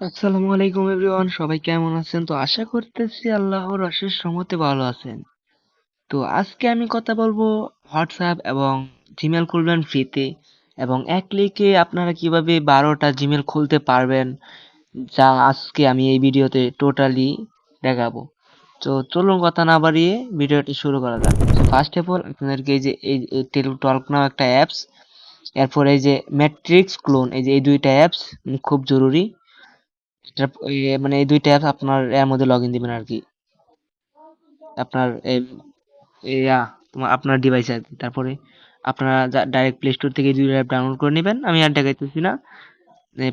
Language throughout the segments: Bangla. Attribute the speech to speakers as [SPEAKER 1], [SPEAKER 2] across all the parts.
[SPEAKER 1] আসসালামু আলাইকুম এভরিওয়ান, সবাই কেমন আছেন? তো আশা করতেছি আল্লাহর অশেষ রহমতে ভালো আছেন। তো আজকে আমি কথা বলব হোয়াটসঅ্যাপ এবং জিমেল খুলবেন ফ্রিতে এবং এক ক্লিকে আপনারা কীভাবে বারোটা জিমেল খুলতে পারবেন, যা আজকে আমি এই ভিডিওতে টোটালি দেখাবো। তো চলুন কথা না বাড়িয়ে ভিডিওটি শুরু করা যাক। ফার্স্ট অফ অল আপনাদেরকে এই যে, এই টেল টলক নাও একটা অ্যাপস এরপর এই যে ম্যাট্রিক্স ক্লোন এই যে এই দুইটা অ্যাপস খুব জরুরি। মানে এই দুইটা অ্যাপস আপনার এর মধ্যে লগ ইন দিবেন আর কি। আপনার ইয়া তোমার আপনার ডিভাইসে আর কি। তারপরে আপনারা ডাইরেক্ট প্লে স্টোর থেকে দুইটা অ্যাপ ডাউনলোড করে নেবেন। আমি আর দেখাইতেছি না।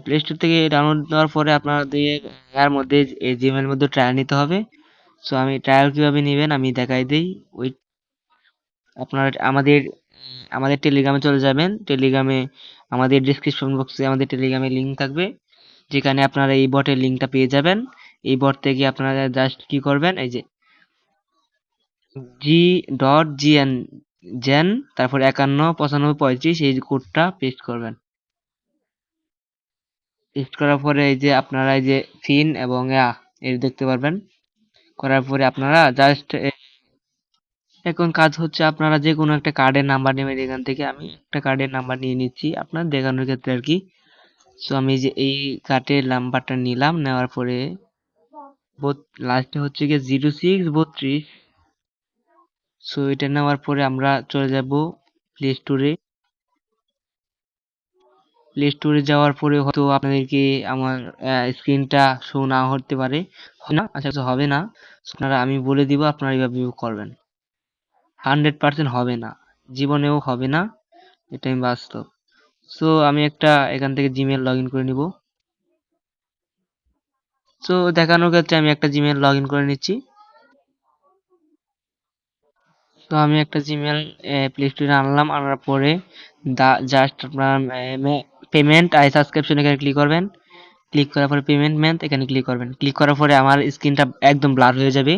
[SPEAKER 1] প্লে স্টোর থেকে ডাউনলোড দেওয়ার পরে আপনাদের এর মধ্যে এই জিমের মধ্যে ট্রায়াল নিতে হবে। সো আমি ট্রায়াল কীভাবে নেবেন আমি দেখাই দেই। ওই, আপনার আমাদের আমাদের টেলিগ্রামে চলে যাবেন। টেলিগ্রামে আমাদের ডিসক্রিপশন বক্সে আমাদের টেলিগ্রামে লিংক থাকবে। যেখানে আপনারা এই বটের লিঙ্কটা পেয়ে যাবেন। এই বট থেকে আপনারা জাস্ট কি করবেন, এই যে জি ডট জিএন জেন তারপর একান্ন, পঁচানব্বই, পঁয়ত্রিশ, এই কোডটা পেস্ট করবেন। পেস্ট করার পরে এই যে আপনারা এই যে ফিন এবং এই দেখতে পারবেন। করার পরে আপনারা জাস্ট এখন কাজ হচ্ছে আপনারা যে কোনো একটা কার্ডের নাম্বার নেবেন এখান থেকে। আমি একটা কার্ডের নাম্বার নিয়ে নিচ্ছি। আপনার দেখানোর ক্ষেত্রে আর কি সো আমি যে এই কার্ডের নাম্বারটা নিলাম, নেওয়ার পরে লাস্টে হচ্ছে গিয়ে জিরো সিক্স বত্রিশ। সো এটা নেওয়ার পরে আমরা চলে যাব প্লে স্টোরে প্লে স্টোরে যাওয়ার পরে হয়তো আপনাদেরকে আমার স্ক্রিনটা শো না হতে পারে। না আচ্ছা আচ্ছা হবে না। আপনারা, আমি বলে দিব, আপনারা এইভাবে করবেন। হান্ড্রেড পার্সেন্ট হবে না। জীবনেও হবে না। এটাই বাস্তব। সো আমি একটা এখান থেকে জিমেল লগ করে নিব। সো দেখানোর ক্ষেত্রে আমি একটা জিমেল লগ করে নিচ্ছি। তো আমি একটা জিমেল প্লে স্টোরে আনলাম, আনার পরে জাস্ট আপনার পেমেন্ট আই সাবস্ক্রিপশন এখানে ক্লিক করবেন। ক্লিক করার পরে পেমেন্ট ম্যান্থ এখানে ক্লিক করবেন। ক্লিক করার পরে আমার স্ক্রিনটা একদম ব্লার হয়ে যাবে।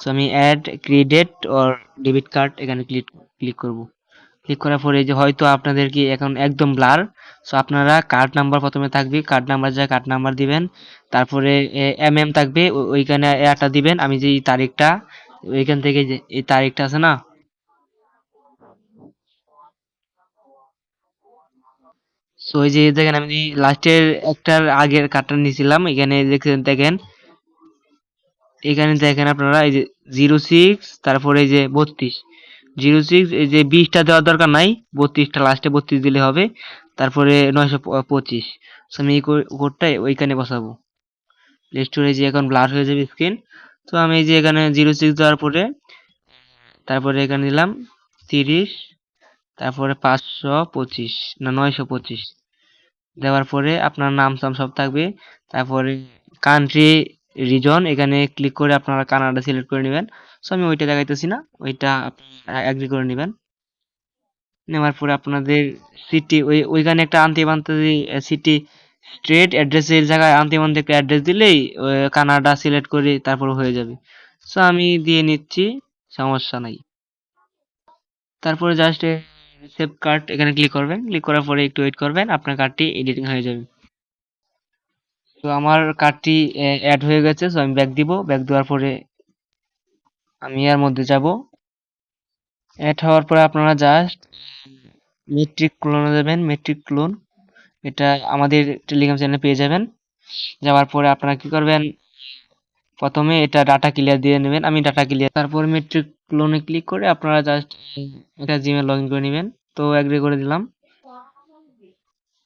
[SPEAKER 1] সো আমি add credit or debit card এখানে ক্লিক ক্লিক করব। ক্লিক করার পরে যে হয়তো আপনাদের কি এখন একদম ব্লার সো আপনারা কার্ড নাম্বার প্রথমে থাকবে কার্ড নাম্বার যায় কার্ড নাম্বার দিবেন, তারপরে এম এম থাকবে ওইখানে একটা দিবেন, আমি যে তারিখটা, ওইখান থেকে যে এই তারিখটা আছে না? সো ওই যে দেখেন, আমি লাস্টের একটার আগের কার্ডটা নিয়েছিলাম, এখানে দেখেন দেখেন, এখানে দেখেন আপনারা, এই যে জিরো সিক্স তারপরে এই যে বত্রিশ। জিরো সিক্স, এই যে বিশটা দেওয়ার দরকার নাই, বত্রিশটা, লাস্টে বত্রিশ দিলে হবে। তারপরে নয়শো পঁচিশ। আমি এই কোডটা ওইখানে বসাবো। প্লে স্টোরে যে এখন ব্লার হয়ে যাবে স্ক্রিন তো আমি এই যে এখানে জিরো সিক্স দেওয়ার পরে, তারপরে এখানে দিলাম তিরিশ, তারপরে পাঁচশো পঁচিশ, না, নয়শো পঁচিশ। দেওয়ার পরে আপনার নাম, সাম সব থাকবে। তারপরে কান্ট্রি রিজন এখানে ক্লিক করে আপনারা কানাডা সিলেক্ট করে নেবেন। সো আমি ওইটা দেখাইতেছি না, ওইটা অ্যাগ্রি করে নেবেন। নেওয়ার পরে আপনাদের সিটি ওই, ওইখানে একটা আনতে বানতে সিটি স্ট্রেট অ্যাড্রেসের জায়গায় আনতে বানতে একটা অ্যাড্রেস দিলেই কানাডা সিলেক্ট করে তারপর হয়ে যাবে। সো আমি দিয়ে নিচ্ছি, সমস্যা নাই। তারপরে জাস্ট সেভ কার্ড এখানে ক্লিক করবেন। ক্লিক করার পরে একটু ওয়েট করবেন, আপনার কার্ডটি এডিটিং হয়ে যাবে। তো আমার কার্ডটি অ্যাড হয়ে গেছে সো আমি ব্যাক দিব। ব্যাক দেওয়ার পরে আমি এর মধ্যে যাব। অ্যাড হওয়ার পরে আপনারা জাস্ট মেট্রিক ক্লোনে যাবেন মেট্রিক ক্লোন এটা আমাদের টেলিগ্রাম চ্যানেলে পেয়ে যাবেন। যাওয়ার পরে আপনারা কি করবেন? প্রথমে এটা ডাটা ক্লিয়ার দিয়ে নেবেন। আমি ডাটা ক্লিয়ার তারপর মেট্রিক ক্লোনে ক্লিক করে আপনারা জাস্ট এটা জিমেল লগ ইন করে নেবেন। তো অ্যাগ্রি করে দিলাম।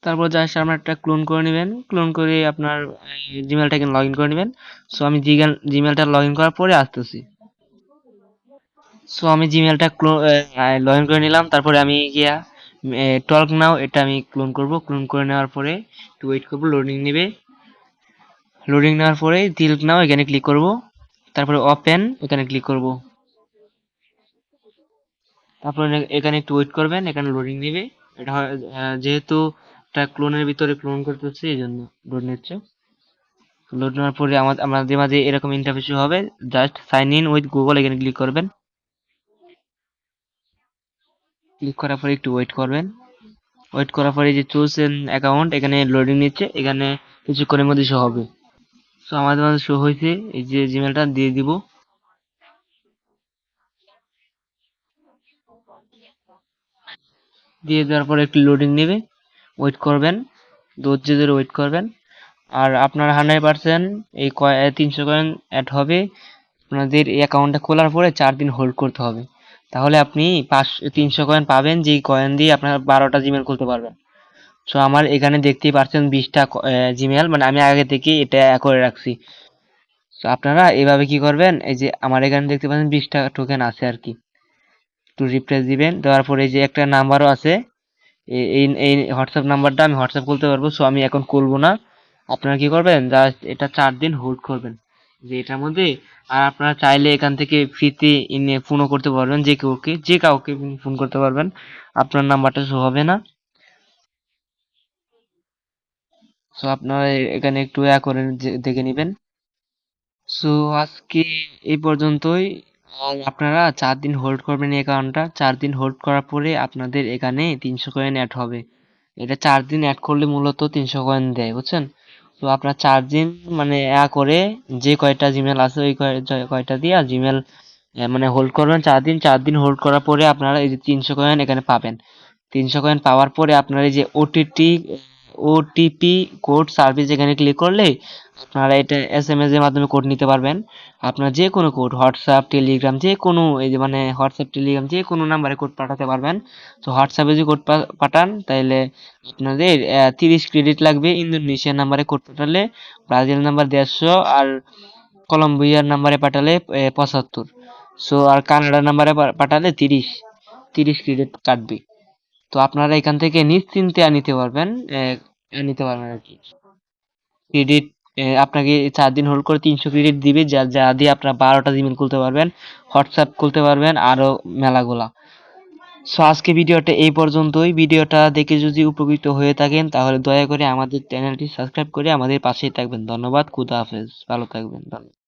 [SPEAKER 1] তারপর জাস্ট আপনার একটা ক্লোন করে নেবেন। ক্লোন করে আপনার জিমেলটাকে লগ ইন করে নেবেন। সো আমি জিমেলটা লগ ইন করার পরে আসতেছি। সো আমি জিমেলটা ক্লো লগ ইন করে নিলাম। তারপরে আমি গিয়া টক নাও এটা আমি ক্লোন করব। ক্লোন করে নেওয়ার পরে একটু ওয়েট করব লোডিং নেবে। লোডিং নেওয়ার পরে দিল্ক নাও এখানে ক্লিক করব। তারপরে ওপেন এখানে ক্লিক করব। তারপরে এখানে একটু ওয়েট করবেন, এখানে লোডিং নেবে। এটা যেহেতু একটা ক্লোনের ভিতরে ক্লোন করতেছে এই জন্য লোড নিচ্ছে। লোড নেওয়ার পরে আমাদের মাঝে এরকম ইন্টারফেস হবে just sign in with Google এখানে ক্লিক করবেন। ক্লিক করার পরে একটু ওয়েট করবেন। ওয়েট করার পরে যে চুজ অ্যাকাউন্ট এখানে লোডিং নিচ্ছে, এখানে কিছুক্ষণের মধ্যে শো হবে। সো আমাদের মাঝে শো হয়েছে, এই যে জিমেলটা দিয়ে দিব। দিয়ে দেওয়ার পরে একটু লোডিং নেবে। ওয়েট করবেন ধৈর্য ধরে ওয়েট করবেন। আর আপনার হান্ড্রেড পার্সেন্ট এই তিনশো কয়েন অ্যাড হবে, আপনাদের এই অ্যাকাউন্টটা খোলার পরে চার দিন হোল্ড করতে হবে। তাহলে আপনি পাঁচশো তিনশো কয়েন পাবেন, যেই কয়েন দিয়ে আপনার বারোটা জিমেল খুলতে পারবেন। সো আমার এখানে দেখতেই পাচ্ছেন বিশটা জিমেল মানে আমি আগে থেকে এটা করে রাখছি। তো আপনারা এভাবে কি করবেন, এই যে আমার এখানে দেখতে পাচ্ছেন বিশটা টোকেন আছে আর কি। একটু রিপ্লেস দিবেন, দেওয়ার পরে এই যে একটা নাম্বারও আছে এই এই হোয়াটসঅ্যাপ নাম্বারটা আমি হোয়াটসঅ্যাপ খুলতে পারব সো আমি এখন খুলবো না। আপনারা কি করবেন? জাস্ট এটা চার দিন হোল্ড করবেন। যে এটার মধ্যে, আর আপনারা চাইলে এখান থেকে ফ্রিতে ইনে ফোনও করতে পারবেন, যে কাউকে যে কাউকে ফোন করতে পারবেন। আপনার নাম্বারটা শো হবে না। সো আপনারা এখানে একটু ইয়া করে দেখে নেবেন। সো আজকে এই পর্যন্তই। আপনারা চার দিন হোল্ড করবেন এই অ্যাকাউন্টটা চার দিন হোল্ড করার পরে আপনাদের এখানে তিনশো কয়েন অ্যাড হবে। এটা চার দিন অ্যাড করলে মূলত তিনশো কয়েন দেয়, বুঝছেন? তো আপনার চার দিন মানে অ্যা করে যে কয়টা জিমেল আছে ওই কয়টা দিয়ে জিমেল মানে হোল্ড করবেন চার দিন। চার দিন হোল্ড করার পরে আপনারা এই যে তিনশো কয়েন এখানে পাবেন। তিনশো কয়েন পাওয়ার পরে আপনার এই যে ওটিটি ওটিপি কোড সার্ভিস এখানে ক্লিক করলে আপনারা এটা এস এম এস এর মাধ্যমে কোড নিতে পারবেন। আপনার যে কোনো কোড হোয়াটসঅ্যাপ টেলিগ্রাম যে কোনো এই যে মানে হোয়াটসঅ্যাপ টেলিগ্রাম যে কোনো নাম্বারে কোড পাঠাতে পারবেন। তো হোয়াটসঅ্যাপে যদি কোড পাঠান তাহলে আপনাদের তিরিশ ক্রেডিট লাগবে ইন্দোনেশিয়ার নাম্বারে কোড পাঠালে, ব্রাজিল নাম্বার দেড়শো আর কলম্বিয়ার নাম্বারে পাঠালে পঁচাত্তর। সো আর কানাডা নাম্বারে পাঠালে তিরিশ। তিরিশ ক্রেডিট কাটবে। তো আপনারা এখান থেকে নিশ্চিন্তে নিতে পারবেন নিতে পারবেন আর কি। ক্রেডিট আপনাকে চার দিন হোল্ড করে তিনশো ক্রেডিট দিবে, যা যা দিয়ে আপনারা বারোটা জিমেল খুলতে পারবেন হোয়াটসঅ্যাপ খুলতে পারবেন আরও মেলাগুলা। সো আজকে ভিডিওটা এই পর্যন্তই। ভিডিওটা দেখে যদি উপকৃত হয়ে থাকেন, তাহলে দয়া করে আমাদের চ্যানেলটি সাবস্ক্রাইব করে আমাদের পাশেই থাকবেন। ধন্যবাদ, খুদা হাফেজ। ভালো থাকবেন। ধন্যবাদ